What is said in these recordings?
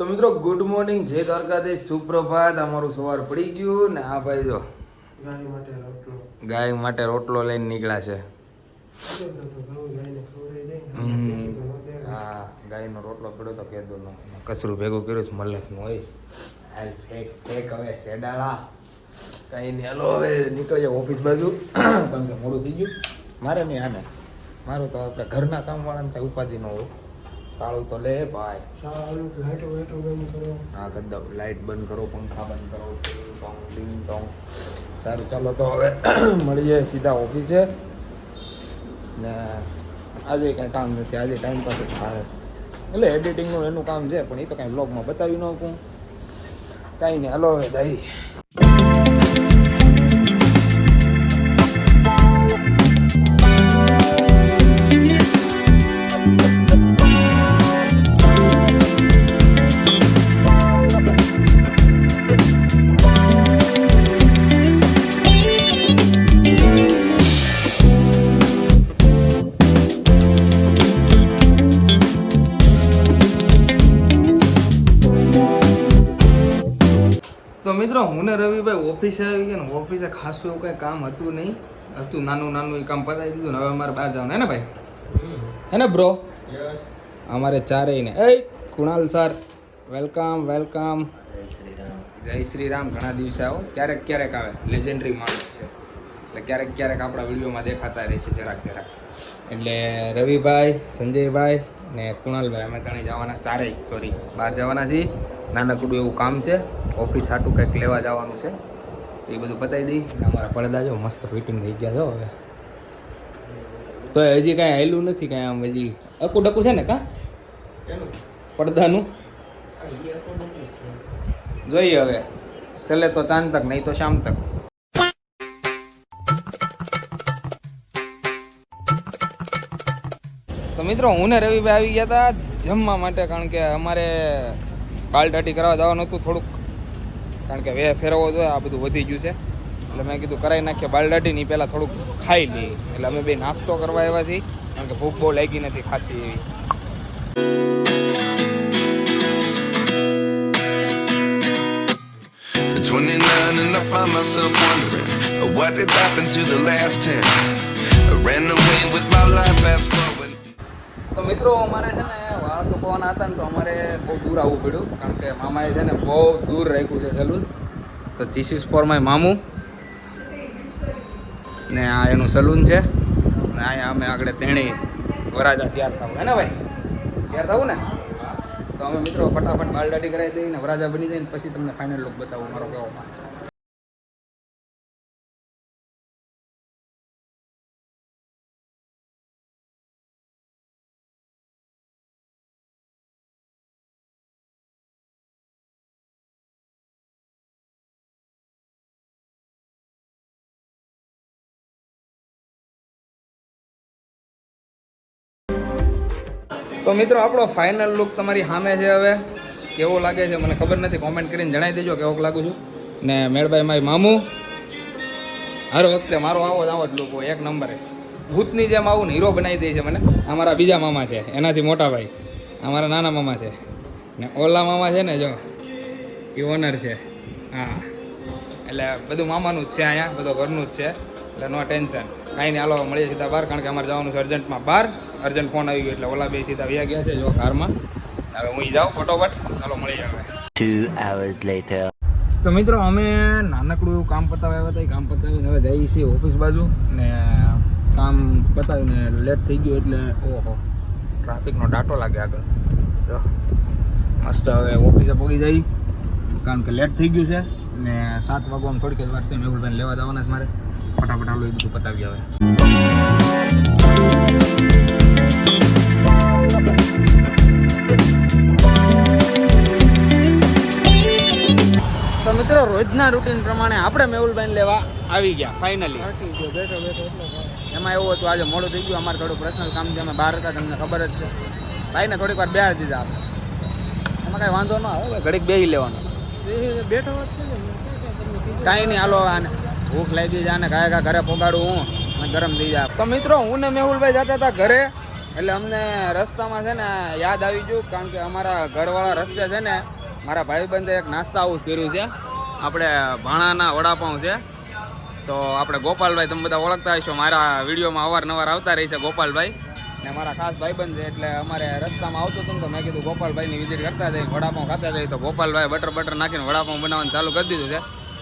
તો મિત્રો good morning જય દ્વારકાધીશ. સુપ્રભાત અમારું સવાર પડી ગયું ને આ ભાઈ જો ગાય માટે રોટલો. લઈને નીકળ્યા છે. હા ગાયનો રોટલો પડ્યો તો કેદો કચરું ભેગું કર્યું છે મલ્લખનું હોય. હાલ ફેક ફેક હવે શેડાળા. કાંઈ નહીં હાલો હવે નીકળી જાવ ઓફિસ બાજુ. કારણ કે મોડું થઈ ગયું. મારે નહીં આને. મારું તો આપણે ઘરના કામવાળાને કાંઈ ઉપાધિ ન હોય. તાળું તો લે ભાઈ. સારું લાઈટો વાઈટો બંધ કરો. હા કદમ લાઈટ બંધ કરો પંખા બંધ કરો ટીંગ ટોંગ ટીંગ સારું ચાલો તો હવે મળીએ સીધા ઓફિસે. ને આજે કાંઈ કામ નથી આજે ટાઈમ પાસ થાય. એટલે એડિટિંગનું એનું કામ છે પણ એ તો કાંઈ બ્લોગમાં બતાવી નાખું કાંઈ નહીં હાલો હવે જાય. તો મિત્રો હું ને રવિભાઈ ઓફિસે આવી ગયા ને ઓફિસે ખાસું એવું કંઈ કામ હતું નહીં. હતું નાનું નાનું એ કામ પતાવી દીધું ને હવે અમારે બહાર જવાનું. હે ને ભાઈ? હે ને બ્રો અમારે ચારેય ને. એ Kunal sir welcome welcome Jai Shri Ram. ઘણા દિવસે આવો. ક્યારેક ક્યારેક આવે. લેજેન્ડરી માણસ છે. એટલે ક્યારેક ક્યારેક આપણા વિડીયોમાં દેખાતા રહે છે જરાક જરાક. એટલે રવિભાઈ સંજયભાઈ ને કુણાલભાઈ, અમે ત્રણે જવાના, ચારેય સોરી બહાર જવાના છીએ. નાનકડું એવું કામ છે, ઓફિસ હાટું કંઈક લેવા જવાનું છે. એ બધું પતાવી દઈ. અમારા પડદા જો મસ્ત ફિટિંગ થઈ ગયા છો હવે. તો હજી કાંઈ હેલું નથી કાંઈ આમ હજી. અકું ડકું છે ને કા? પડદાનું? જોઈએ હવે. ચલે તો ચાંદ તક નહીં તો શામ તક મિત્રો હું ને રવિભાઈ આવી ગયા હતા જમવા માટે કારણ કે અમારે બાલટાટી કરાવવા જવાનું હતું થોડુંક કારણ કે વે ફેરવવો જોઈએ આ બધું વધી ગયું છે એટલે મેં કીધું કરાવી નાખીએ બાલદાટી ની પહેલાં થોડુંક ખાઈ લઈએ એટલે અમે બે નાસ્તો કરવા આવ્યા છીએ કારણ કે ભૂખ બહુ લાગી નથી ખાસી એવી At 29 and I find myself wondering uh, what did happen to the last 10. I ran away with my life fast forward. તો મિત્રો અમારે છે ને વાળ કપાવવાના હતા ને તો અમારે બહુ દૂર આવવું પડ્યું. કારણ કે મામાએ છે ને બહુ દૂર રાખ્યું છે સલૂન તો ધીસ ઇઝ ફોર માય મામું. ને આ એનું સલૂન છે. ને અહીંયા અમે આગળ તેણી વરાજા તૈયાર થવું. હે ને ભાઈ? તૈયાર થવું ને? તો અમે મિત્રો ફટાફટ બાલદાટી કરાવી દઈએ ને વરાજા બની જાય ને પછી તમને ફાઇનલ લુક બતાવું, મારો કેવો તો મિત્રો, આપણો ફાઇનલ લુક તમારી સામે છે હવે. કેવો લાગે છે મને ખબર નથી. કોમેન્ટ કરીને જણાવી દેજો કેવો લાગુ છું. ને મેળભાઈ મારી મામું, હર વખતે મારો આવો જ આવો જ લુક એક નંબરે. ભૂતની જેમ આવું ને હીરો બનાવી દે છે મને. અમારા બીજા મામા છે, એનાથી મોટા ભાઈ. અમારા નાના મામા છે. ને ઓલા મામા છે ને જો, એ ઓનર છે. હા. એટલે બધું મામાનું જ છે અહીંયા, બધું ઘરનું જ છે. એટલે નો ટેન્શન. કાંઈ નહીં હાલો મળીએ સીધા બહાર કારણ કે અમારે જવાનું છે અર્જન્ટમાં બહાર. અર્જન્ટ ફોન આવી ગયો એટલે ઓલા બે સીધા વ્યા ગયા છે જો કારમાં. હવે હું જાઉં ફટોફટ. ચાલો મળી હવે. Two hours later. તો મિત્રો અમે નાનકડું એવું કામ પતાવ્યા હતા એ કામ પતાવીને હવે જઈએ છીએ ઓફિસ બાજુ. ને કામ પતાવીને લેટ થઈ ગયું એટલે ઓહો ટ્રાફિકનો ડાટો લાગે આગળ. જો મસ્ત હવે ઓફિસે પહોંચી જઈ કારણ કે લેટ થઈ ગયું છે. ને સાત વાગવામાં થોડીક જ વાર છે મેહુલભાઈને લેવા જવાના છે મારે. ફટાફટ હાલો એ બધું પતાવી આવે તો મિત્રો રોજના રૂટીન પ્રમાણે આપણે મેહુલભાઈને લેવા આવી ગયા ફાઇનલી એમાં એવું હતું આજે મોડું થઈ ગયું અમારે થોડું પર્સનલ કામ છે અમે બહાર હતા તમને ખબર જ છે. ભાઈને થોડીક વાર બેહાડી દીધા. આપણે એમાં કાંઈ વાંધો ન આવે ઘડીક બેહી લેવાનો. બેઠો વાત છે ને મેં ક્યાં ક્યાં તમને કીધું કાંઈ નહીં, હાલો, આને ભૂખ લાગી જાય ને કાંઈ કાંઈ ઘરે પોગાડું હું ગરમ થઈ જાય તો મિત્રો, હું ને મેહુલભાઈ જતા હતા ઘરે, એટલે અમને રસ્તામાં છે ને યાદ આવી ગયું, કારણ કે અમારા ઘરવાળા રસ્તે છે ને મારા ભાઈબંધે એક નાસ્તા હાઉસ કર્યું છે. આપણે ભાણાના વડાપાઉં છે. તો આપણે ગોપાલભાઈ, તમે બધા ઓળખતા હશો, મારા વિડીયોમાં અવારનવાર આવતા રહી છે ગોપાલભાઈ. ને મારા ખાસ ભાઈબંધ છે, એટલે અમારે રસ્તામાં આવતું હતો ને તો મેં કીધું ગોપાલભાઈની વિઝિટ કરતા જઈ, વડાપાઉં ખાતા જઈ, તો ગોપાલભાઈ બટર બટર નાખીને વડાપાઉં બનાવવાનું ચાલુ કરી દીધું છે.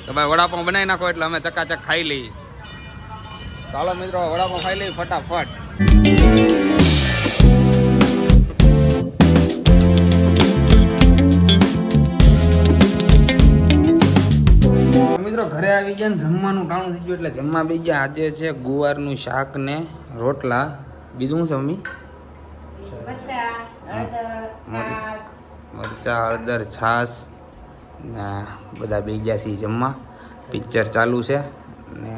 તો ભાઈ વડાપાઉં બનાવી નાખો એટલે અમે ચકાચક ખાઈ લઈએ. ચાલો મિત્રો વડાપાઉં ખાઈ લઈએ ફટાફટ. મિત્રો ઘરે આવી ગયા ને જમવાનું ટાણું થઈ ગયું એટલે જમવા બી ગયા. આજે છે ગુવારનું શાક ને રોટલા. બીજું શું છે મમ્મી? મરચા હળદર છાશ. ને બધા બે ગયા છીએ જમવા. પિક્ચર ચાલુ છે. ને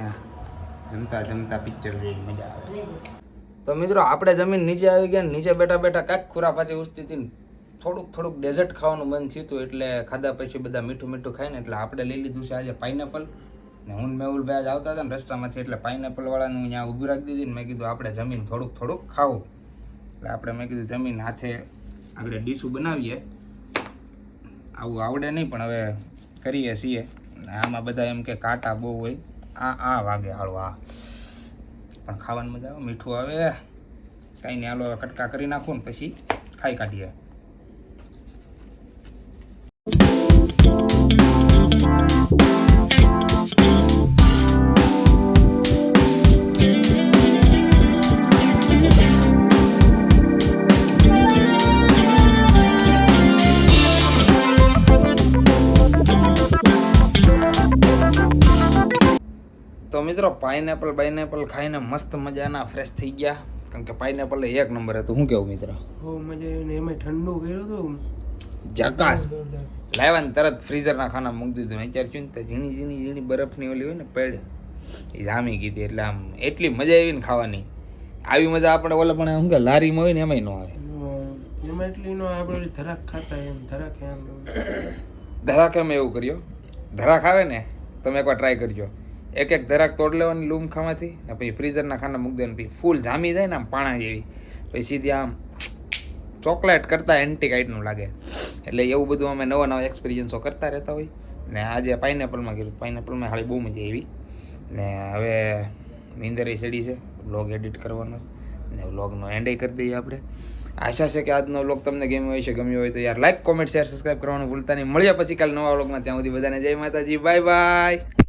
જમતા જમતા પિક્ચર જોઈને મજા આવે. તો મિત્રો, આપણે જમીન નીચે આવી ગયા નીચે બેઠા બેઠા કાંઈક ખુરાફાતી ઉઠતી હતી થોડુંક થોડુંક ડેઝર્ટ ખાવાનું મન થયું હતું, એટલે ખાધા પછી બધા મીઠું મીઠું ખાઈને, એટલે આપણે લઈ લીધું છે આજે પાઇનેપલ ને હું ને મેહુલભાઈ આજ આવતા હતા ને રસ્તામાંથી, એટલે પાઇનેપલ વાળાને ત્યાં ઊભી રાખી દીધી ને મેં કીધું આપણે જમીન થોડુંક થોડુંક ખાવું. એટલે આપણે મેં કીધું જમીન હાથે આપણે ડીશું બનાવીએ. આવું આવડે નહીં, પણ હવે કરીએ છીએ. આમાં બધા એમ કે કાંટા બહુ હોય. આ આ વાગે હાળો આ. પણ ખાવાની મજા આવે, મીઠું આવે. કાંઈ નહીં, હાલો કટકા કરી નાખું ને પછી ખાઈ કાઢીએ. પાઇનેપલ પાઇનેપલ ખાઈને મસ્ત મજાના ફ્રેશ થઈ ગયા. કારણ કે પાઇનેપલ એક નંબર હતું. શું કેવું મિત્ર? બહુ મજા આવી ને એમાં ઠંડુ કર્યું હતું જકાસ. લાવ્યા ને તરત ફ્રીઝરના ખાના મૂકી દીધું. અત્યારે શું ને ઝીણી ઝીણી ઝીણી બરફની ઓલી હોય ને પેડ. એ જામી કીધી એટલે આમ એટલી મજા આવી ને ખાવાની. આવી મજા આપણે ઓલા પણ શું કે લારીમાં હોય ને એમાંય ન આવે. એમાં એટલી નો આપણે ધરાક ખાતા એમ. ધરાક એમ. ધરાક અમે એવું કર્યો. ધરાક આવે ને તમે એકવાર ટ્રાય કરજો. એક એક ધરાક તોડ લેવાની લૂમ ખાવાથી, ને પછી ફ્રીઝરના ખાના મૂકી દેવાનું, પછી ફૂલ જામી જાય ને આમ પાણા જેવી. પછી સીધી આમ ચોકલેટ કરતાં એન્ટીકાઇટનું લાગે. એટલે એવું બધું અમે નવા નવા એક્સપિરિયન્સો કરતા રહેતા હોય. ને આજે પાઇનેપલમાં કર્યું પાઇનેપલમાં હાળી બહુ મજા આવી. ને હવે નીંદરે ચડી છે વ્લોગ એડિટ કરવાનો છે. ને વ્લોગનો એન્ડ કરી દઈએ આપણે. આશા છે કે આજનો વ્લોગ તમને ગમ્યો હોય છે ગમ્યો હોય તો યાર લાઈક કોમેન્ટ શેર સબસ્ક્રાઈબ કરવાનું ભૂલતા નહીં. મળ્યા પછી કાલે નવા વ્લોગમાં ત્યાં સુધી બધાને જય માતાજી બાય બાય